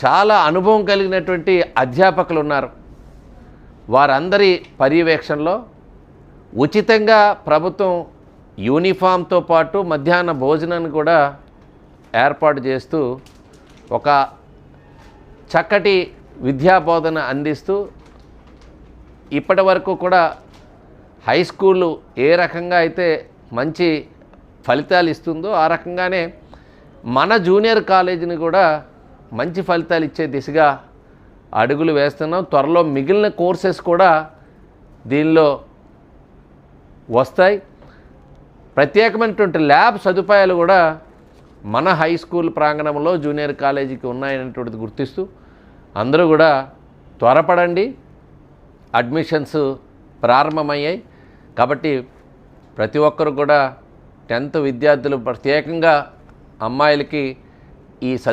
చాలా అనుభవం కలిగినటువంటి అధ్యాపకులు ఉన్నారు వారందరి పర్యవేక్షణలో ఉచితంగా ప్రభుత్వం యూనిఫామ్తో పాటు మధ్యాహ్న భోజనాన్ని కూడా ఏర్పాటు చేస్తూ ఒక చక్కటి విద్యాబోధన అందిస్తూ ఇప్పటి వరకు కూడా హై స్కూళ్ళు ఏ రకంగా అయితే మంచి ఫలితాలు ఇస్తుందో ఆ రకంగానే మన జూనియర్ కాలేజీని కూడా మంచి ఫలితాలు ఇచ్చే దిశగా అడుగులు వేస్తున్నాం. త్వరలో మిగిలిన కోర్సెస్ కూడా దీనిలో వస్తాయి. ప్రత్యేకమైనటువంటి ల్యాబ్ సదుపాయాలు కూడా మన హై స్కూల్ ప్రాంగణంలో జూనియర్ కాలేజీకి ఉన్నాయనేటువంటిది గుర్తిస్తూ అందరూ కూడా త్వరపడండి. అడ్మిషన్స్ ప్రారంభమయ్యాయి. కాబట్టి ప్రతి ఒక్కరు కూడా టెన్త్ విద్యార్థులు ప్రత్యేకంగా అమ్మాయిలకి ఈ సదు